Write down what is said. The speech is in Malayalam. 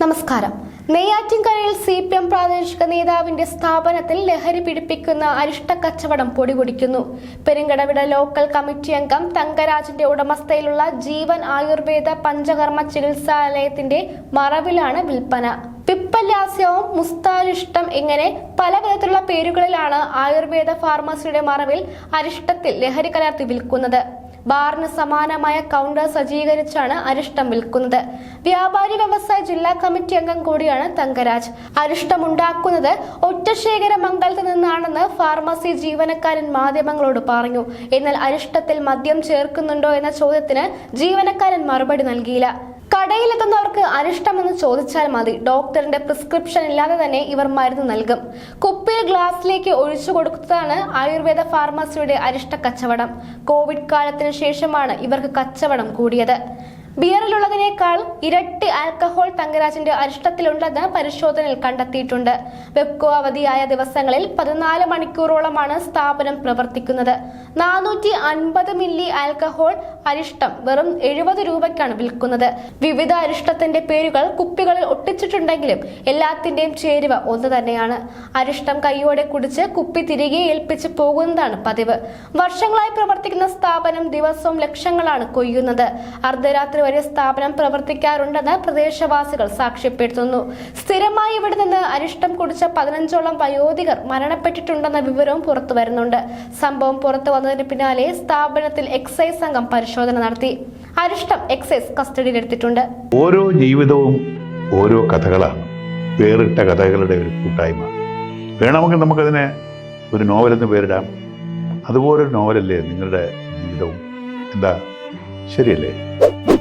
നമസ്കാരം. നെയ്യാറ്റിൻകരയിൽ സി പി എം പ്രാദേശിക നേതാവിന്റെ സ്ഥാപനത്തിൽ ലഹരി പിടിപ്പിക്കുന്ന അരിഷ്ട കച്ചവടം പൊടികൊടിക്കുന്നു. പെരുങ്കടവിട ലോക്കൽ കമ്മിറ്റി അംഗം തങ്കരാജിന്റെ ഉടമസ്ഥയിലുള്ള ജീവൻ ആയുർവേദ പഞ്ചകർമ്മ ചികിത്സാലയത്തിന്റെ മറവിലാണ് വിൽപ്പന. പിപ്പല്യാസ്യവും മുസ്താരിഷ്ടം ഇങ്ങനെ പല വിധത്തിലുള്ള പേരുകളിലാണ് ആയുർവേദ ഫാർമസിയുടെ മറവിൽ അരിഷ്ടത്തിൽ ലഹരി കലർത്തി വിൽക്കുന്നത്. ബാറിന് സമാനമായ കൗണ്ടർ സജ്ജീകരിച്ചാണ് അരിഷ്ടം വിൽക്കുന്നത്. വ്യാപാരി വ്യവസായ ജില്ലാ കമ്മിറ്റി അംഗം കൂടിയാണ് തങ്കരാജ്. അരിഷ്ടം ഉണ്ടാക്കുന്നത് ഒറ്റശേഖര മംഗലത്ത് നിന്നാണെന്ന് ഫാർമസി ജീവനക്കാരൻ മാധ്യമങ്ങളോട് പറഞ്ഞു. എന്നാൽ അരിഷ്ടത്തിൽ മദ്യം ചേർക്കുന്നുണ്ടോ എന്ന ചോദ്യത്തിന് ജീവനക്കാരൻ മറുപടി നൽകിയില്ല. കടയിലെത്തുന്നവർക്ക് അരിഷ്ടമെന്ന് ചോദിച്ചാൽ മതി. ഡോക്ടറിന്റെ പ്രിസ്ക്രിപ്ഷൻ ഇല്ലാതെ തന്നെ ഇവർ മരുന്ന് നൽകും. കുപ്പിയിൽ ഗ്ലാസ്സിലേക്ക് ഒഴിച്ചു കൊടുക്കുന്നതാണ് ആയുർവേദ ഫാർമസിയുടെ അരിഷ്ട കച്ചവടം. കോവിഡ് കാലത്തിന് ശേഷമാണ് ഇവർക്ക് കച്ചവടം കൂടിയത്. ബിയറിലുള്ളതിനേക്കാൾ ഇരട്ടി ആൽക്കഹോൾ തങ്കരാജിന്റെ അരിഷ്ടത്തിലുണ്ടെന്ന് പരിശോധനയിൽ കണ്ടെത്തിയിട്ടുണ്ട്. വെബ്കോ അവധിയായ ദിവസങ്ങളിൽ പതിനാല് മണിക്കൂറോളമാണ് സ്ഥാപനം പ്രവർത്തിക്കുന്നത്. നാനൂറ്റി അൻപത് മില്ലി ആൽക്കഹോൾ അരിഷ്ടം വെറും എഴുപത് രൂപയ്ക്കാണ് വിൽക്കുന്നത്. വിവിധ അരിഷ്ടത്തിന്റെ പേരുകൾ കുപ്പികളിൽ ഒട്ടിച്ചിട്ടുണ്ടെങ്കിലും എല്ലാത്തിന്റെയും ചേരുവ ഒന്ന് തന്നെയാണ്. അരിഷ്ടം കൈയോടെ കുടിച്ച് കുപ്പി തിരികെ ഏൽപ്പിച്ച് പോകുന്നതാണ് പതിവ്. വർഷങ്ങളായി പ്രവർത്തിക്കുന്ന സ്ഥാപനം ദിവസവും ലക്ഷങ്ങളാണ് കൊയ്യുന്നത്. അർദ്ധരാത്രി വരെ സ്ഥാപനം പ്രവർത്തിക്കാറുണ്ടെന്ന് പ്രദേശവാസികൾ സാക്ഷ്യപ്പെടുത്തുന്നു. സ്ഥിരമായി ഇവിടെ നിന്ന് അരിഷ്ടം കുടിച്ച പതിനഞ്ചോളം വയോധികർ മരണപ്പെട്ടിട്ടുണ്ടെന്ന വിവരവും പുറത്തു വരുന്നുണ്ട്. സംഭവം പുറത്തു വന്നതിന് പിന്നാലെ സ്ഥാപനത്തിൽ എക്സൈസ് സംഘം പരിശോധന നടത്തി. അരിഷ്ടം എക്സൈസ് കസ്റ്റഡിയിലെടുത്തിട്ടുണ്ട്. ഓരോ ജീവിതവും ഓരോ കഥകളാണ്. വേറിട്ട കഥകളുടെ ഒരു കൂട്ടായ്മ. വേണമെങ്കിൽ നമുക്കതിനെ ഒരു നോവലെന്ന് പേരിടാം. അതുപോലൊരു നോവലല്ലേ നിങ്ങളുടെ ജീവിതവും? എന്താ? ശരിയല്ലേ?